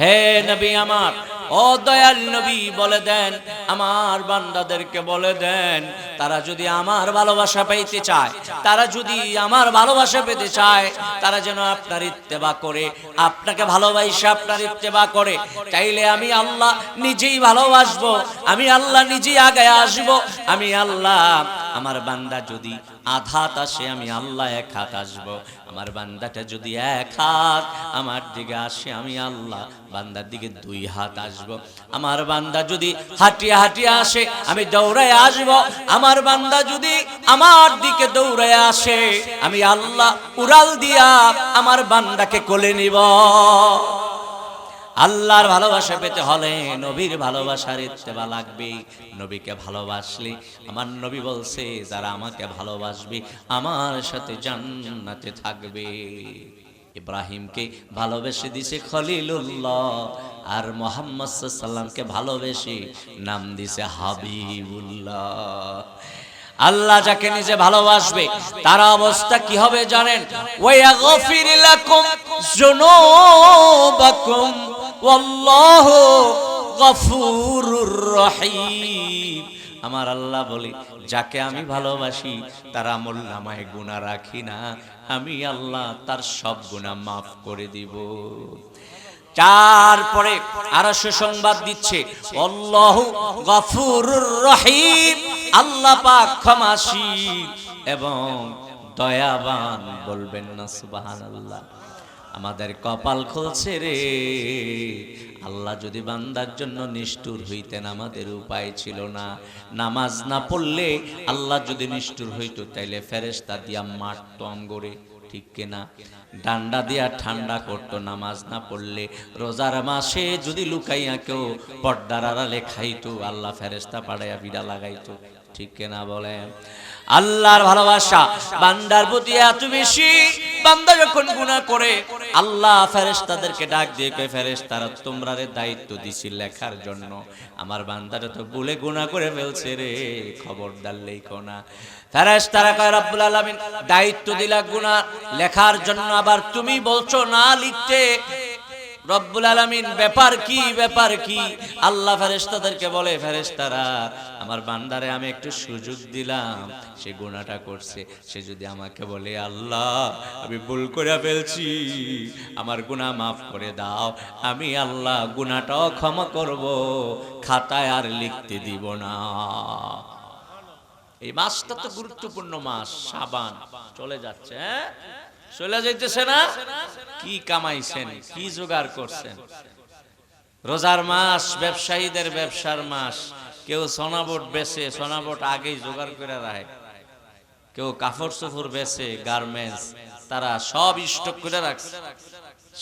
হে নবী আমার ও দয়াল নবী বলে দেন, আমার বান্দাদেরকে বলে দেন, তারা যদি আমার ভালোবাসা পেতে চায়, তারা যদি আমার ভালোবাসা পেতে চায়, তারা যেন আপনার ইত্তেবা করে, আপনাকে ভালোবাসে, আপনার ইত্তেবা করে। চাইলে আমি আল্লাহ নিজেই ভালোবাসবো, আমি আল্লাহ নিজেই আগে আসব, আমি আল্লাহ, আমার বান্দা যদি আধাত আসে, আমি আল্লাহ এক হাত আসব। আমার বান্দাটা যদি এক হাত আমার দিকে আসে, আমি আল্লাহ বান্দার দিকে দুই হাত আসব। আমার বান্দা যদি হাঁটিয়ে হাঁটিয়ে আসে, আমি দৌড়ায় আসব। আমার বান্দা যদি আমার দিকে দৌড়ায় আসে, আমি আল্লাহ উড়াল দিয়া আমার বান্দাকে কোলে নিব। আল্লাহর ভালোবাসা পেতে হলে নবীর ভালোবাসার ইত্তেবা লাগবে। নবীকে ভালোবাসলে, আমার নবী বলছে, যারা আমাকে ভালোবাসবে, আমার সাথে জান্নাতে থাকবে। ইব্রাহিমকে ভালোবেসে দিছে খলিলুল্লাহ, আর মোহাম্মদ সাল্লামকে ভালোবেসে নাম দিছে হাবিবুল্লাহ। আল্লাহ যাকে নিজে ভালোবাসবে, তার অবস্থা কি হবে জানেন? ওয়াগফির লাকুম যুনুবাকুম, ওয়াল্লাহু গফুরুর রহিম। আমার আল্লাহ বলে, যাকে আমি ভালোবাসি, তার আমল নামায় গুনাহ রাখি না। আমি আল্লাহ তার সব গুনাহ মাফ করে দিব। তারপরে আরও সুসংবাদ দিচ্ছে অল্লাহু গফুরুর রহিম, আল্লাহ পাক ক্ষমাশীল এবং দয়াবান বলবেন না, সুবহানাল্লাহ। আমাদের কপাল খুলছে রে। আল্লাহ যদি বান্দার জন্য নিষ্ঠুর হইতেন আমাদের উপায় ছিল না। নামাজ না পড়লে আল্লাহ যদি নিষ্ঠুর হইতো, তাইলে ফেরেস্তা দিয়া মারতো আমগরে ঠিক কিনা? ডান্ডা দিয়া ঠান্ডা করতো নামাজ না পড়লে। রোজার মাসে যদি লুকাইয়া কেউ পর্দার আড়ালে খাইতো, আল্লাহ ফেরেস্তা পাড়াইয়া বিড়া লাগাইতো। ঠিক কেনা বলেন? আল্লাহর ভালোবাসা বান্দার প্রতি এত বেশি। বান্দা যখন গুনাহ করে, আল্লাহ ফেরেশতাদেরকে ডাক দিয়ে কয়, ফেরেশতারা, তোমরা রে দায়িত্ব দিছি লেখার জন্য। আমার বান্দাটা তো ভুলে গুনাহ করে ফেলছে রে, খবরদার লেখো না। ফেরেশতারা কয়, রব্বুল আলামিন, দায়িত্ব দিলা গুনাহ লেখার জন্য। আবার তুমি বলছো না লিখতে রব্বুল আলামিন, ব্যাপার কি ব্যাপার কি? আল্লাহ ফেরেশতাদেরকে বলে, ফেরেশতারা, আমার বান্দারে আমি একটু সুযোগ দিলাম। সে গুনাহটা করছে। সে যদি আমাকে বলে, আল্লাহ, আমি ভুল করে ফেলছি। আমার গুনাহ মাফ করে দাও। আমি আল্লাহ গুনাহটাও ক্ষমা করব। খাতায় আর লিখতে দিব না। এই মাসটা তো গুরুত্বপূর্ণ মাস, সাবান। চলে যাচ্ছে হ্যাঁ? চলে যাইতেছে না? কি কামাইছেন, কি জোগাড় করছেন? রোজার মাস, ব্যবসায়ীদের ব্যবসার মাস। কেউ সোনাবোট বেচে, সোনাবোট আগেই জোগাড় করে রাখে। কেউ কাপড় চোপড় বেচে, গার্মেন্টস, তারা সব স্টক করে রাখছে।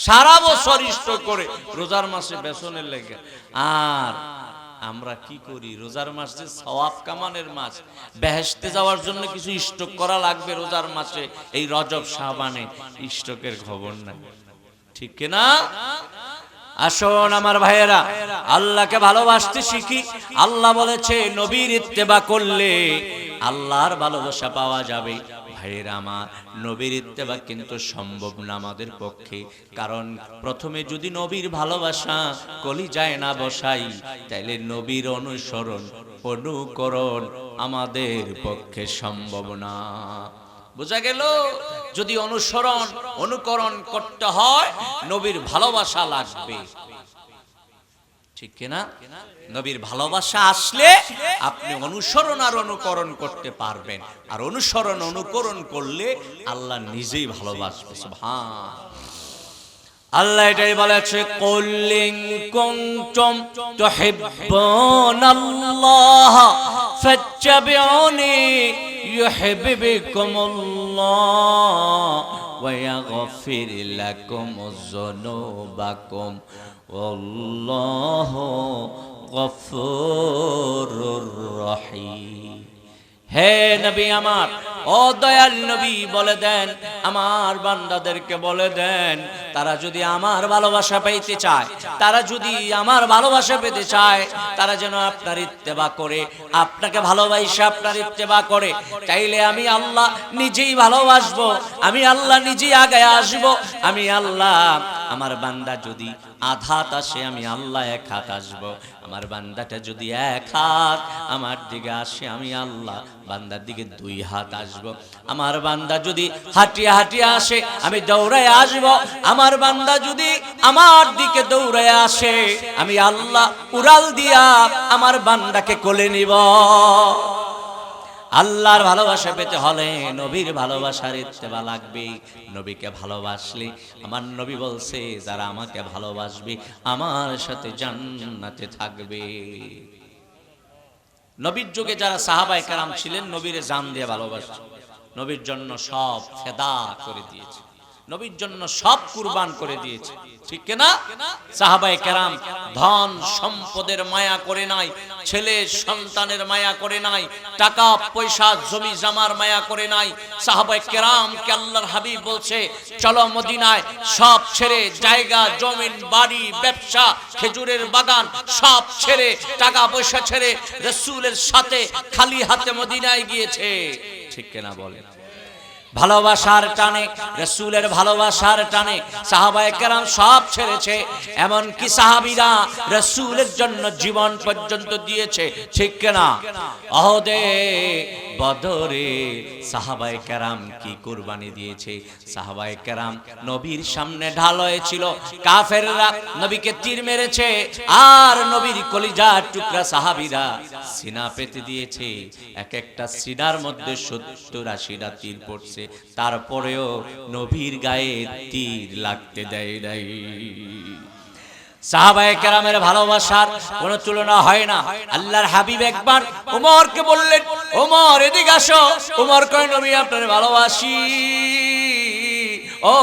সারা বছর স্টক করে, রোজার মাসে বেসনের লেগে। আর আমরা কি করি? রোজার মাস যে সওয়াব কামানের মাস, বেহেশতে যাওয়ার জন্য কিছু স্টক করা লাগবে রোজার মাসে, এই রজব শাহবানে স্টকের খবর নাই। ঠিক না আসুন আমার ভাইয়েরা, আল্লাহকে ভালোবাসতে শিখি। আল্লাহ বলেছে, নবীর ইত্তেবা করলে আল্লাহর ভালোবাসা পাওয়া যাবে। ভাইয়েরা আমার নবীর ইত্তেবা কিন্তু সম্ভব না আমাদের পক্ষে। কারণ প্রথমে যদি নবীর ভালোবাসা কলি যায় না বসাই, তাইলে নবীর অনুসরণ, অনুকরণ আমাদের পক্ষে সম্ভব না। বোঝা গেল? যদি অনুসরণ, অনুকরণ করতে হয়, নবীর ভালোবাসা লাগবে। ঠিক কিনা? নবীর ভালোবাসা আসলে আপনি অনুসরণ আর অনুকরণ করতে পারবেন। আর অনুসরণ, অনুকরণ করলে আল্লাহ নিজেই ভালোবাসবে। সুবহান। আল্লাহ এটাই বলেছে কল্লিং কুনতুম তুহিব্বুনাল্লাহ ফাত্তাবিউনি ইউহিব্বুকুমুল্লাহ, ওয়া ইয়াগফির লাকুম ওয়াল্লাহু গফুরুর রহিম হে নবী আমার ও দয়াল নবী বলে দেন, আমার বান্দাদেরকে বলে দেন, তারা যদি আমার ভালোবাসা পেতে চায়, তারা যদি আমার ভালোবাসা পেতে চায়, তারা যেন আপনার ইত্তেবা করে, আপনাকে ভালোবাসে, আপনার ইত্তেবা করে। তাইলে আমি আল্লাহ নিজেই ভালোবাসবো, আমি আল্লাহ নিজেই আগে আসব, আমি আল্লাহ আমার বান্দা যদি আধাত আসে, আমি আল্লাহ এক হাত আসব। আমার বান্দাটা যদি এক হাত আমার দিকে আসে, আমি আল্লাহ বান্দার দিকে দুই হাত আসব। আমার বান্দা যদি হাঁটিয়ে হাঁটিয়ে আসে, আমি দৌড়ায় আসব। আমার বান্দা যদি আমার দিকে দৌড়ায় আসে, আমি আল্লাহ উড়াল দিয়া আমার বান্দাকে কোলে নিব। আল্লাহর ভালোবাসা পেতে হলে নবীর ভালোবাসার ইত্তেবা লাগবে। নবীকে ভালোবাসলে, আমার নবী বলছে, যারা আমাকে ভালোবাসবে, আমার সাথে জান্নাতে থাকবে। নবীর যুগে যারা সাহাবাই কারাম ছিলেন, নবীরে জান দিয়ে ভালোবাসছে নবীর জন্য সব ফেদা করে দিয়েছে। নবীর জন্য সব কুরবান করে দিয়েছে। ঠিক না সাহাবাই কেরাম ধন সম্পদের মায়া করে নাই, ছেলে সন্তানের মায়া করে নাই, টাকা, পয়সা, জমি জামার মায়া করে নাই। সাহাবাই কেরাম কে আল্লাহর হাবিব বলছে, চলো মদিনায়, সব ছেড়ে জায়গা, জমিন, বাড়ি, ব্যবসা, খেজুরের বাগান, সব ছেড়ে, টাকা পয়সা ছেড়ে রসুলের সাথে খালি হাতে মদিনায় গিয়েছে। ঠিক কেনা বলে ভালোবাসার টানে, রসুলের ভালোবাসার টানে সাহাবায়ে কেরাম সব ছেড়েছে। এমন কি সাহাবীরা রসুলের জন্য জীবন পর্যন্ত দিয়েছে। ঠিক না অহদে বদরে সাহাবায়ে কেরাম কি কুরবানি দিয়েছে? সাহাবায়ে কেরাম নবীর সামনে ঢাল হয়েছিল। কাফেররা নবীকে তীর মেরেছে আর নবীর কলিজার টুকরা সাহাবিরা সিনা পেতে দিয়েছে। এক একটা সিনার মধ্যে সত্তর আশিটা তীর পড়ছে। তারপরেও নবীর গায়ে তীর লাগতে দেয় নাই। ভালোবাসার তুলনা হয় না। আল্লাহর হাবিব একবার বললেন আসো। কয়, নবী আপনার ভালোবাসি। ও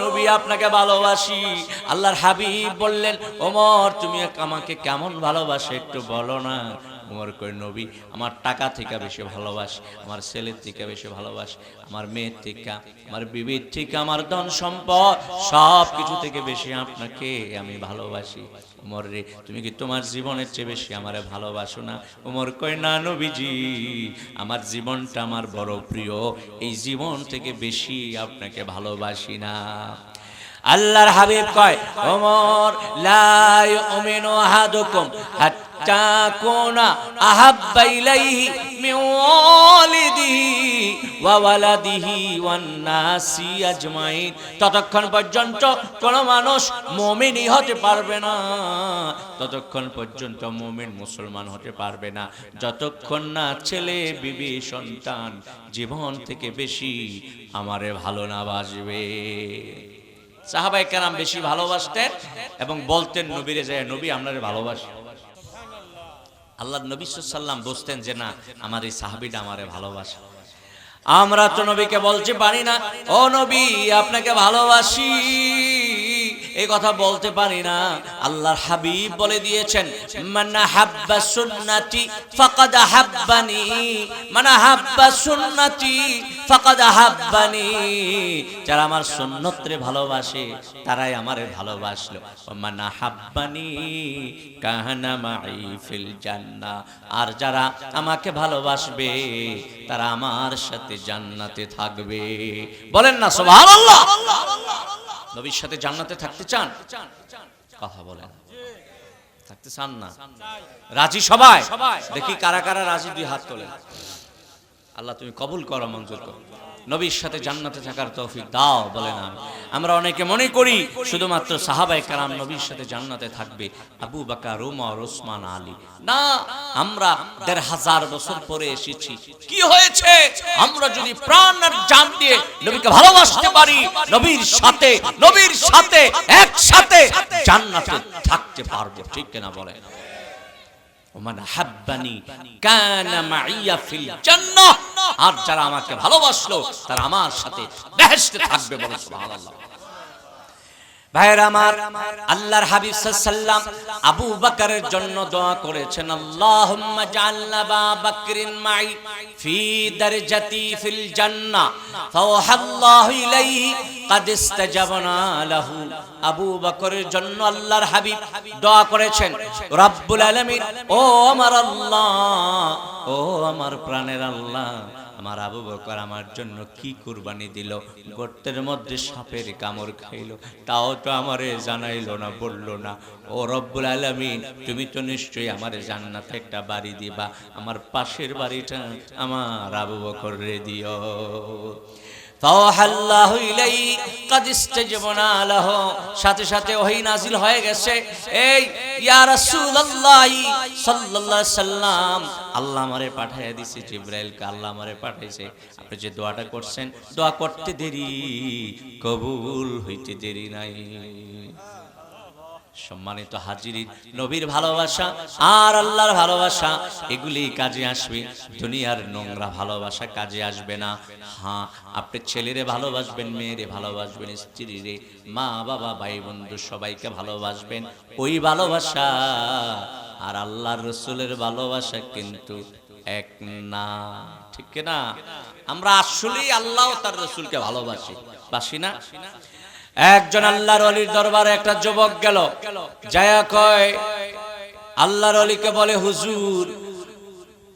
নবী আপনাকে ভালোবাসি। আল্লাহর হাবিব বললেন, ওমর, তুমি আমাকে কেমন ভালোবাসে একটু বলো না। উমর কই নবী, আমার টাকা থেকে বেশি ভালোবাসি, আমার ছেলের থেকে বেশি ভালোবাসি, আমার মেয়ের থেকে, আমার বিবির থেকে, আমার ধন সম্পদ সব কিছু থেকে বেশি আপনাকে আমি ভালোবাসি। উমর রে, তুমি কি তোমার জীবনের চেয়ে বেশি আমারে ভালোবাসো না? উমর কই না, নবীজি, আমার জীবনটা আমার বড় প্রিয়, এই জীবন থেকে বেশি আপনাকে ভালোবাসি না। আল্লাহর হাবিব কয় ওমর লা ইউমিনু আহাদুকুম হাত্তা কুনা আহাব্বা ইলাইহি ওয়ালিদিহি ওয়া ওয়ালাদিহি ওয়ান আজমাইন ততক্ষণ পর্যন্ত কোন মানুষ মুমিনই হতে পারবে না। ততক্ষণ পর্যন্ত মুমিন মুসলমান হতে পারবে না। যতক্ষণ না ছেলে, বিবি, সন্তান জীবন থেকে বেশি আমারে ভালো না বাজবে সাহাবাই কারাম বেশি ভালোবাসতেন এবং বলতেন, নবীরে যায়, নবী আপনারে ভালোবাসি। আল্লাহ নবী সাল্লাম বুঝতেন যে না, আমার এই সাহাবিটা আমারে ভালোবাসে। আমরা তো নবীকে বলছি, পারি না। ও নবী, আপনাকে ভালোবাসি। এই কথা বলতে পারি না। আল্লাহর হাবিব বলে দিয়েছেন, মানা হাব্বা সুন্নাতি ফাকাদ হাব্বানি, মানা হাব্বা সুন্নাতি ফাকাদ হাব্বানি। যারা আমার সুন্নতরে ভালোবাসে, তারাই আমারে ভালোবাসলো। মানা হাব্বানি কাহানা মাই ফিল জান্নাহ। আর যারা আমাকে ভালোবাসবে, তারা আমার সাথে জান্নাতে থাকবে। বলেন না, সুবহানাল্লাহ! নবীর সাথে জান্নাতে থাকতে চান? কথা বলেন। থাকতে চান না? রাজি সবাই? দেখি কারা কারা রাজি দুই হাত তোলেন। আল্লাহ তুমি কবুল করো মঞ্জুর করো। নবীর সাথে জান্নাতে থাকার তৌফিক দাও বলে না আমরা অনেকে মনে করি শুধুমাত্র সাহাবাই কারাম নবীর সাথে জান্নাতে থাকবে, আবু বাকার, উমর ওসমান আলী। না, আমরা দেড় হাজার বছর পরে এসেছি। কি হয়েছে? আমরা যদি প্রাণ আর জান দিয়ে নবীকে ভালোবাসতে পারি, নবীর সাথে নবীর সাথে, একসাথে জান্নাতে থাকতে পারব, ঠিক কিনা বলে ওমান আর যারা আমাকে ভালোবাসলো তারা আমার সাথে বেহেশতে থাকবে বলে সুবহানাল্লাহ। ভাইয়ের আমার, আল্লাহর হাবিব সাল্লাম আবু বাকারের জন্য দোয়া করেছেন, আল্লাহুম্মা মাই ফি দারজাতি ফিল জান্নাহ ফাওহাল্লাহু ইলাইহি ইস্তাজাবনা লাহু। আবু বকরের জন্য আল্লাহর হাবিব দোয়া করেছেন, রব্বুল আলামিন, ও আমার আল্লাহ, ও আমার প্রাণের আল্লাহ আমার আবু বকর আমার জন্য কি কুরবানি দিল? গর্তের মধ্যে সাপের কামড় খাইল। তাও তো আমারে জানাইলো না, বলল না। ও রব্বুল আলমিন, তুমি তো নিশ্চয়ই আমার জান্নাতে একটা বাড়ি দিবা। আমার পাশের বাড়িটা আমার আবু বকর রে দিও। সাথে সাথে ওহি নাজিল হয়ে গেছে। এই সাল্লাম, আল্লাহ মারে পাঠাইয়া দিছে, জিব্রাইলকে আল্লাহ মারে পাঠাইছে। আপনি যে দোয়াটা করছেন, দোয়া করতে দেরি, কবুল হইতে দেরি নাই। সম্মানিত হাজিরি, নবীর ভালোবাসা আর আল্লাহর ভালোবাসা, এগুলি কাজে আসবে। দুনিয়ার নোংরা ভালোবাসা কাজে আসবে না। হ্যাঁ আপনি ছেলেরে ভালোবাসবেন, মেয়েরে ভালোবাসবেন, স্ত্রীরে, মা, বাবা, ভাই, বন্ধু সবাইকে ভালোবাসবেন। ওই ভালোবাসা আর আল্লাহর রসুলের ভালোবাসা কিন্তু এক না। ঠিক না? আমরা আসলেই আল্লাহ তার রসুলকে ভালোবাসি। বাসি না? একজন আল্লাহর অলির দরবারে একটা যুবক গেল। যায়া কয়, আল্লাহর অলিকে বলে, হুজুর,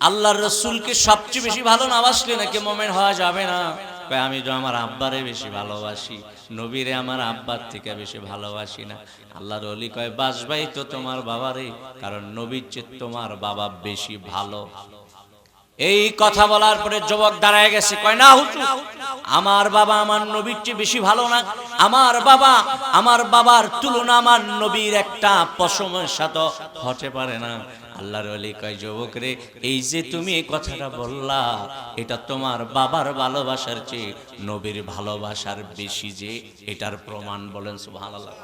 আল্লাহর রসুলকে সবচেয়ে বেশি ভালো না বাসলে নাকি মোমেন হওয়া যাবে না? আমি তো আমার আব্বারে বেশি ভালোবাসি, নবীরে আমার আব্বার থেকে বেশি ভালোবাসি না। আল্লাহর অলি কয়, বাসবাই তো তোমার বাবারে, কারণ নবীর চেয়ে তোমার বাবা বেশি ভালো। এই কথা বলার পরে যুবক দাঁড়ায় গেছে, কয়, না, হুজুর আমার বাবা আমার নবীর চেয়ে বেশি ভালো না। আমার বাবা, আমার বাবার তুলনা আমার নবীর একটা পশমের সাথে হতে পারে না। আল্লাহর অলি কয়, যুবক রে, এই যে তুমি এই কথাটা বললা, এটা তোমার বাবার ভালোবাসার চেয়ে নবীর ভালোবাসার বেশি যে, এটার প্রমাণ বলেন সুবহানাল্লাহ।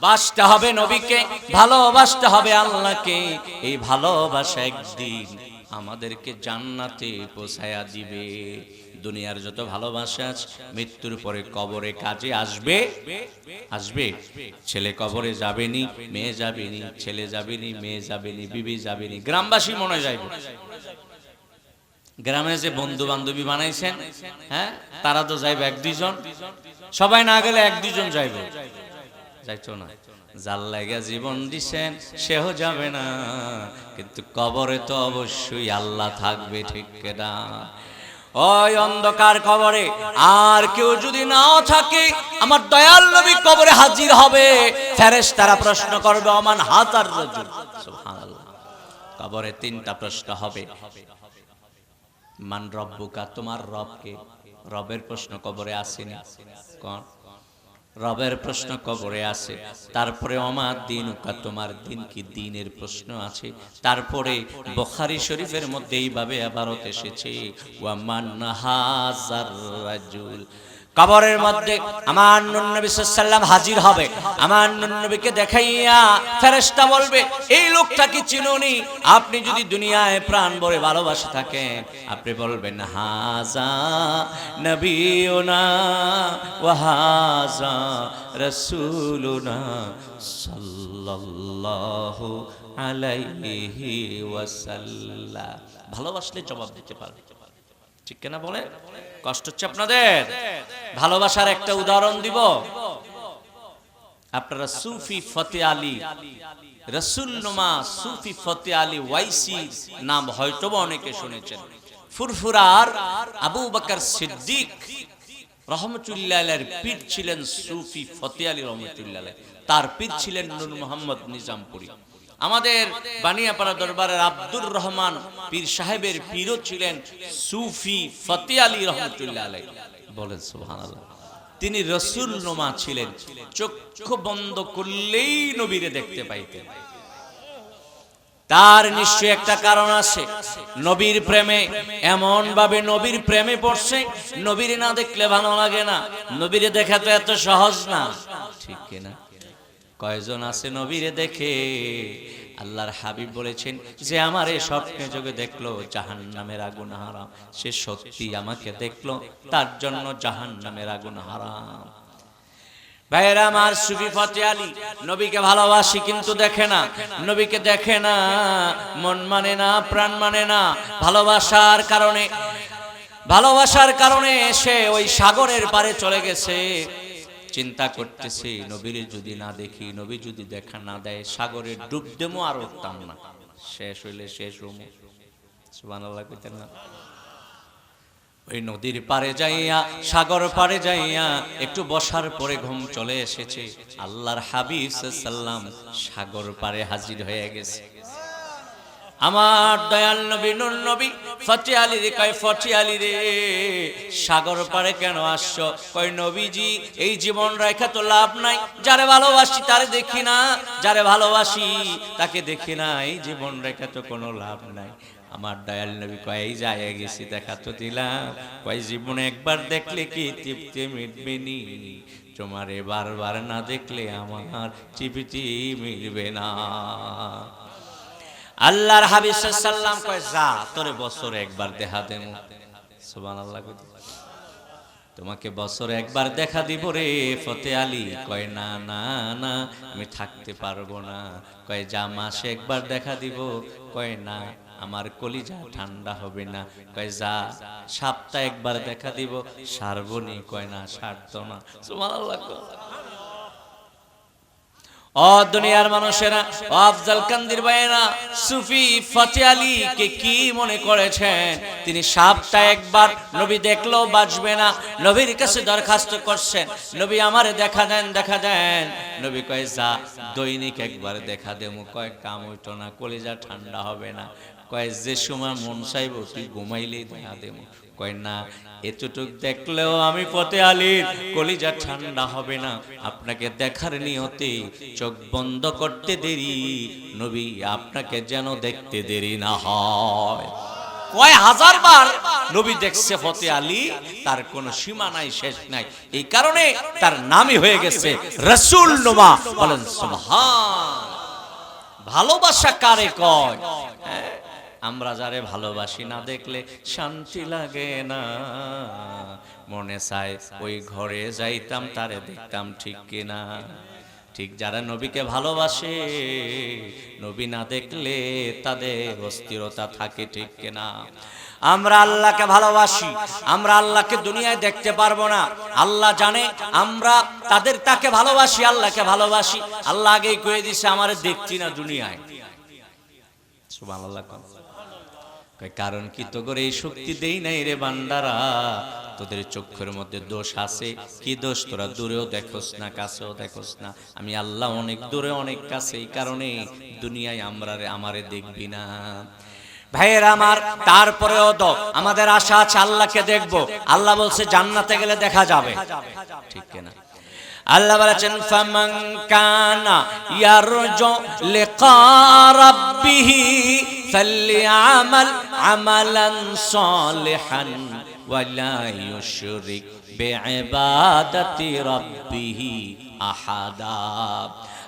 বাসতে হবে নবীকে, ভালোবাসতে হবে আল্লাহকে। এই ভালোবাসা একদিন আমাদেরকে জান্নাতে পৌঁছায়া দিবে। দুনিয়ার যত ভালোবাসা আছে, মৃত্যুর পরে কবরে কাজে আসবে? আসবে। ছেলে কবরে যাবেনি, মেয়ে যাবেনি, ছেলে যাবেনি, মেয়ে যাবেনি, বিবি যাবেনি, গ্রামবাসী মনে যাইবে গ্রামে যে বন্ধু বান্ধবী বানাইছেন হ্যাঁ তারা তো যাইবে এক দুইজন। সবাই না গেলে এক দুইজন যাইবে। যাইতো না। জাল লাগা জীবন দিছেন, সেও যাবে না। কিন্তু কবরে তো অবশ্যই আল্লাহ থাকবে, ঠিক না ওই অন্ধকার কবরে আর কেউ যদি নাও থাকে, আমার দয়াল নবী কবরে হাজির হবে। ফেরেশ তারা প্রশ্ন করবে অমান হাজার রজুল? কবরে তিনটা প্রশ্ন হবে। মান রব্বুকা? তোমার রবকে? রবের প্রশ্ন কবরে আসেনি। কোন? রবের প্রশ্ন কবরে আছে। তারপরে অমার দিন তোমার দিন কি দিনের প্রশ্ন আছে? তারপরে বখারি শরীফের মধ্যে এইভাবে আবারত এসেছে ওয়ামান হাজার রাজুল কবরের মধ্যে আমার নবী সাল্লাম হাজির হবে। আমার নবীকে দেখাইয়া ফেরেশতা বলবে, এই লোকটা কি চিনুনি? আপনি যদি দুনিয়ায় প্রাণ ভরে ভালোবাসে থাকেন, আপনি বলবেন, হাজা নবীনা ওয়া হাজা রাসূলুনা সাল্লাল্লাহু আলাইহি ওয়াসাল্লাম। ভালোবাসলে জবাব দিতে পারবে। ঠিক কিনা বলে কষ্ট হচ্ছে আপনাদের? ভালোবাসার একটা উদাহরণ দিব। আপনারা সুফি ফতে আলী, রসুল নোমা সুফি ফতে আলী ওয়াইসি নাম হয়তো অনেকে শুনেছেন। ফুরফুরার আবু বকর সিদ্দিক রহমতুল্লাহ পীর ছিলেন সুফি ফতে আলী রহমতুল্লাহ তার পীর ছিলেন নুর মোহাম্মদ নিজামপুরী। আমাদের বানিয়াপাড়া দরবারের আব্দুর রহমান পীর সাহেবের পীরও ছিলেন সুফি ফতে আলী রহমতুল্লাহ আলাই বলেন সুবহানাল্লাহ। তিনি রসুল নোমা ছিলেন। চক্ষু বন্ধ করলেই নবীরে দেখতে পাইতেন। তার নিশ্চয় একটা কারণ আছে। নবীর প্রেমে এমন ভাবে নবীর প্রেমে পড়ছে, নবীরে না দেখলে ভালো লাগে না। নবীরে দেখা তো এত সহজ না। ঠিক কিনা? কয়জন আছে নবীরে দেখে? আল্লাহর হাবিব বলেছেন যে, আমার এই স্বপ্নে যোগে দেখল জাহান নামের আগুন হারাম। সে সত্যি আমাকে দেখল, তার জন্য জাহান নামের আগুন হারাম। ভাইয়েরা, আমার সুফি ফতে আলী নবীকে ভালোবাসি কিন্তু দেখে না। নবীকে দেখে না, মন মানে না, প্রাণ মানে না, ভালোবাসার কারণে। ভালোবাসার কারণে সে ওই সাগরের পারে চলে গেছে। চিন্তা করতেছি, নবীর যদি না দেখি, নবী যদি দেখা না দেয় সাগরে ডুব দেমো আর উঠতাম না। শেষ হইলে শেষ হমো সুবহানাল্লাহ কইতেন না। ওই নদীর পারে যাইয়া, সাগর পারে যাইয়া, একটু বসার পরে ঘুম চলে এসেছে। আল্লাহর হাবিব সাল্লাম সাগর পারে হাজির হয়ে গেছে। আমার দয়াল নবী, নুর নবী ফটি আলী রে, কয় ফটি আলী রে। সাগর পারে কেন আসছো? কয় নবীজি, এই জীবন রেখা তো লাভ নাই। যারে ভালোবাসি তারে দেখি না। যারে ভালোবাসি তাকে দেখি না। এই জীবন রেখা তো কোনো লাভ নাই। আমার দয়াল নবী কয় যায় গেছি, দেখা তো দিলাম। কয়, জীবনে একবার দেখলে কি তৃপ্তি মিটবে নি? তোমারে বারবার না দেখলে আমার তৃপ্তি মিলবে না। আল্লাহর হাবিব সাল্লাম কয়, যা, তোরে বছরে একবার দেখা সুবহানাল্লাহ কইতে। তোমাকে বছরে একবার দেখা দিব রে ফতে আলী। কয়, না না না, আমি থাকতে পারব না। কয়, যা, মাসে একবার দেখা দিব। কয়, না, আমার কলিজা ঠান্ডা হবে না। কয়, যা, সপ্তাহে একবার দেখা দিব। সারবনি কয়, না, সারতো না। সুবহানাল্লাহ। দুনিয়ার মানুষেরা আফজাল কান্দির ভাইয়েরা, সুফি ফতে আলী কে কি মনে করেছেন? তিনি সাপটা একবার নবী দেখলেও বাঁচবে না, নবীর কাছে দরখাস্ত করছেন, নবী আমারে দেখা দেন দেখা দেন। নবী কয়, যা, দৈনিক একবার দেখা দেমু কয়, কাম হইতো না, কলিজা ঠান্ডা হবে না। কয়, যে সময় মন চাইব তুই ঘুমাইলেই দেখা দেবো। কয় না এতটুক দেখলেও আমি পথে আলীর কলিজা ঠান্ডা হবে না। আপনাকে দেখার নিয়তে চোখ বন্ধ করতে দেরি নবী আপনাকে যেন দেখতে দেরি না হয়। কয় হাজার বার নবী দেখছে ফতে আলী তার কোনো সীমা নাই শেষ নাই। এই কারণে তার নামই হয়ে গেছে রসুল নোমা। বলেন ভালোবাসা কারে কয়? হ্যাঁ, আমরা যারে ভালোবাসি না দেখলে শান্তি লাগে না। মনে চায় ওই ঘরে যাইতাম, তারে দেখতাম ঠিক কিনা। ঠিক যারা নবীকে ভালোবাসে, নবী না দেখলে তাদের অস্থিরতা থাকে ঠিক কিনা। আমরা আল্লাহকে ভালোবাসি, আমরা আল্লাহকে দুনিয়ায় দেখতে পারব না। আল্লাহ জানে, আমরা তাদের তাকে ভালোবাসি, আল্লাহকে ভালোবাসি। আল্লাহ আগেই কয়ে দিছে, আমার দেখছি না দুনিয়ায়। সুবহানাল্লাহ কারণ কি তো করে এই শক্তি দেই নাই রে বান্দারা? তোদের চক্ষুর মধ্যে দোষ আছে। কি দোষ? তোরা দূরেও দেখোস না, কাছেও দেখোস না। আমি আল্লাহ অনেক দূরে, অনেক কাছে। এই কারণে দুনিয়ায় আমরা আমারে দেখবি না। ভাইয়ের আমার, তারপরেও তো আমাদের আশা আছে আল্লাহকে দেখব। আল্লাহ বলছে, জান্নাতে গেলে দেখা যাবে। ঠিক কিনা? আল্লাহ বলেছেন ফামান কানা ইয়ারজু লিকা রাব্বিহি ফালইআমাল আমালান সালিহান ওয়ালা ইউশরিক বিইবাদাতি রাব্বিহি আহাদা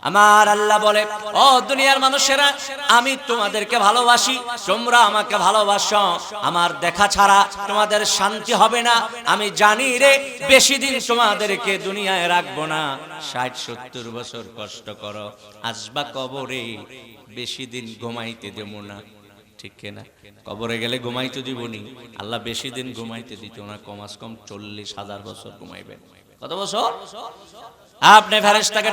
আমার আল্লাহ বলে, ও দুনিয়ার মানুষেরা, আমি তোমাদেরকে ভালোবাসি, তোমরা আমাকে ভালোবাসো। আমার দেখা ছাড়া তোমাদের শান্তি হবে না। আমি জানি রে, বেশি দিন তোমাদেরকে দুনিয়ায় রাখব না। ষাট, সত্তর বছর কষ্ট করো। আসবা কবরে, বেশি দিন ঘুমাইতে দেব না। ঠিক না কবরে গেলে ঘুমাইতে দিবনি আল্লাহ বেশি দিন ঘুমাইতে দিত না কমাস কম চল্লিশ হাজার বছর ঘুমাইবেন। কত বছর? আপনি ফেরেশতাকে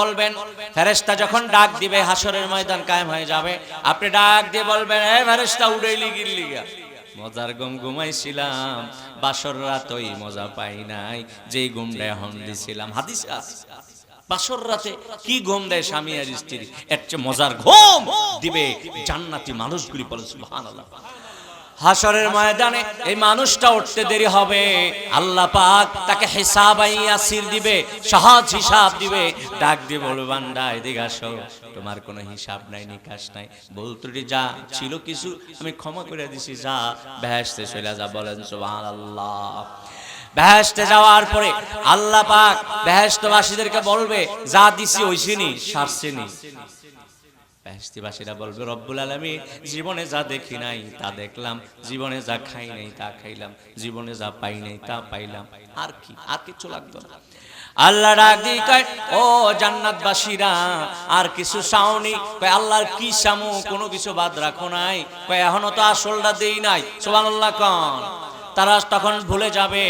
বলবেন, ফেরেশতা যখন ডাক দিবে হাসরের ময়দান কায়েম হয়ে যাবে। আপনি ডাক দিয়ে বলবেন, এ ফেরেশতা, উড়াইলি গিল্লি গা মজার গম ঘুমাইছিলাম, বাসর রাত ওই মজা পাই নাই, যেই ঘুমটা এখন দিছিলাম। হাদিস আছে। বাসর রাতে কি ঘুম দেয় স্বামী আর স্ত্রী? এর চেয়ে মজার ঘুম দিবে জান্নাতি মানুষগুলি বলে, সুবহানাল্লাহ। হাসরের ময়দানে এই মানুষটা উঠতে দেরি হবে। আল্লাহ পাক তাকে হিসাব ইয়াসির দিবে, সহজ হিসাব দিবে। ডাক দিয়ে বলবে বান্দা, এদিকে আসো। তোমার কোনো হিসাব নাই, নিকাশ নাই। বলতুটি যা ছিল কিছু, আমি ক্ষমা করে দিছি, যা বেহেশতে চলে যা, বলেন সুবহানাল্লাহ। বেহেশতে যাওয়ার পরে আল্লাহ পাক বেহেশতবাসীদেরকে বলবে, যা দিছি ওইসিনি সারছিনি বেহেশতিবাসীরা বলবে, রব্বুল আলমী জীবনে যা দেখি নাই তা দেখলাম, জীবনে যা খাই নাই তা খাইলাম, জীবনে যা পাই নাই তা পাইলাম। আর কি? আর কিছু লাগতো না। আল্লাহ দিয়ে কয়, ও জান্নাতবাসীরা, আর কিছু চাওনি? কয়, আল্লাহর কি চামু? কোনো কিছু বাদ রাখো নাই। কয়, এখনও তো আসলটা দেই নাই। সুবহানাল্লাহ কন। তারা তখন ভুলে যাবে।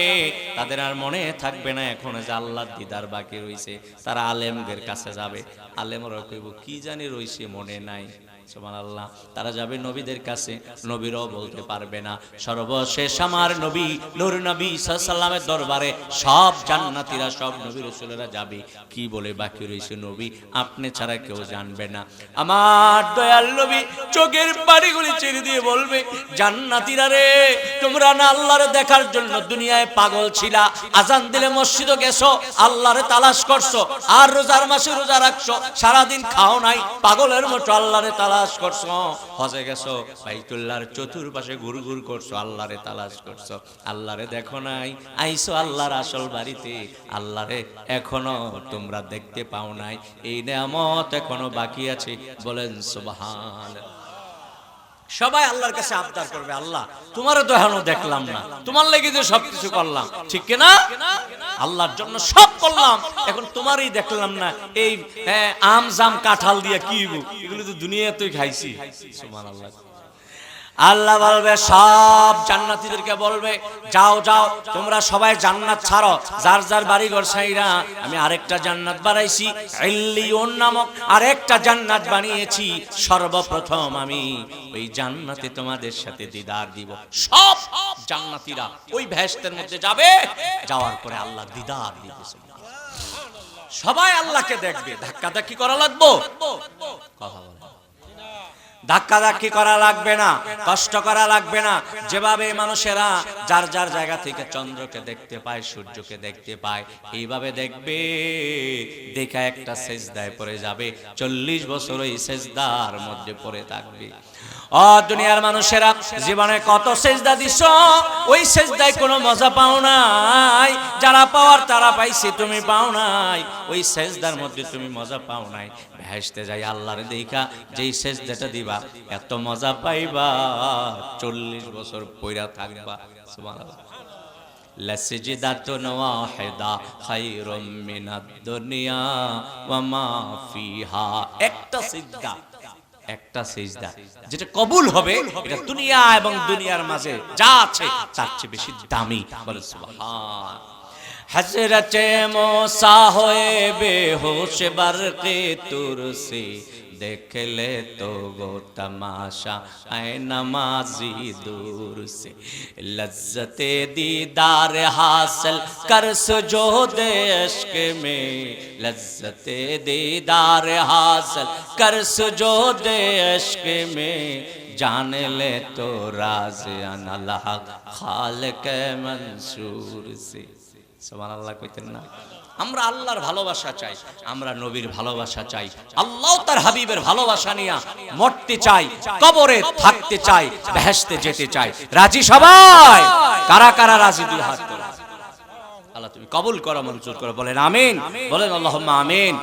তাদের আর মনে থাকবে না এখন যে আল্লাহ দিদার বাকি রয়েছে তারা আলেমদের কাছে যাবে। আলেমরা কইব, কি জানি রয়েছে মনে নাই। সুবহানাল্লাহ। তারা যাবে নবীদের কাছে। নবীরও বলতে পারবে না। সর্বশেষ আমার নবী, নূর নবী সাল্লামের দরবারে সব জান্নাতীরা, সব নবী রসুলেরা যাবে। কি বলে বাকি রয়েছে নবী? আপনি ছাড়া কেউ জানবে না। আমার দয়াল নবী চোখের পাড়িগুলি ছেড়ে দিয়ে বলবে, জান্নাতীরা রে, তোমরা না আল্লাহরে দেখার জন্য দুনিয়ায় পাগল ছিলা। আজান দিলে মসজিদে গেছো, আল্লাহরে তালাশ করছ, আর রোজার মাসে রোজা রাখছো। সারাদিন খাও নাই, পাগলের মতো আল্লাহরে তালাশ করছ? হজে গেছো? বাইতুল্লাহর চতুর্পাশে ঘুর ঘুর করছ, আল্লাহরে তালাশ করছ। আল্লাহরে দেখো নাই, আইসো আল্লাহর আসল বাড়িতে। আল্লাহরে এখনও তোমরা দেখতে পাও নাই। এই নেয়ামত এখনও বাকি আছে। বলেন সুবহান সবাই আল্লাহর কাছে আবদার করবে আল্লাহ তোমারও এখন দেখলাম না। তোমার লেগে যে সবকিছু করলাম ঠিক না আল্লাহর জন্য সব করলাম এখন তোমারই দেখলাম না এই হ্যাঁ, আম জাম কাঁঠাল দিয়ে কি এগুলো তো দুনিয়াতেই খাইছি। সুমান আল্লাহ বলবে, সব জান্নাতীদেরকে বলবে, যাও যাও, তোমরা সবাই জান্নাত ছাড়ো। যার যার বাড়ি ঘর সাইরা আমি আরেকটা জান্নাত বানাইছি। ইল্লিয়ুন নামক আরেকটা জান্নাত বানিয়েছি। সর্বপ্রথম আমি ওই জান্নাতে তোমাদের সাথে দিদার দিব। সব জান্নাতীরা ওই ভেস্তের মধ্যে যাবে। যাওয়ার পরে আল্লাহ দিদার দিবে। সবাই আল্লাহকে দেখবে। ধাক্কা ধাক্কি করা লাগবো? কথা বলে। ধাক্কা ধাক্কি করা লাগবে না, কষ্ট করা লাগবে না। যেভাবে মানুষেরা যার যার জায়গা থেকে চন্দ্রকে দেখতে পায়, সূর্যকে দেখতে পায়, এইভাবে দেখবে। দেখা একটা সেজদায় পড়ে যাবে, চল্লিশ বছর ওই সেজদার মধ্যে পড়ে থাকবে। ও দুনিয়ার মানুষেরা জীবনে কত সেজদা দিছ ওই সেজদায় কোনো মজা পাও নাই যারা পাওয়ার তারা পাইছে তুমি পাও নাই ওই সেজদার মধ্যে তুমি মজা পাও নাই ভেসতে যাই আল্লাহর দেখা যেই সেজদাটা দিবা এত মজা পাইবা চল্লিশ বছর পইরা থাকবা সুবহানাল্লাহ لسجدة واحدة خير من الدنيا وما فيها একটা সিজদা একটা সেজদা, যেটা কবুল হবে, এটা দুনিয়া এবং দুনিয়ার মাঝে যা আছে, তার চেয়ে বেশি দামি বলে সুবহান। حضرت موسا ہوئے بے ہوش برقی ترسی، دیکھ لے تو وہ تماشا، اے نمازی دور سے لذت دیدار حاصل کر سجو عشق میں۔ لذت دیدار حاصل کر سجو عشق میں۔ جان لے تو راز اللہ خالق منصور سے۔ আল্লাহ কইতেন না। আমরা আল্লাহর ভালোবাসা চাই, আমরা নবীর ভালোবাসা চাই, আল্লাহ তার হাবিবের ভালোবাসা নিয়া মরতে চাই, কবরে থাকতে চাই, বেহেশতে যেতে চাই। রাজি সবাই? কারা কারা রাজি দুই হাত। আল্লাহ তুমি কবুল করো, মঞ্জুর করো, বলেন আমিন। বলেন আল্লাহ আমিন।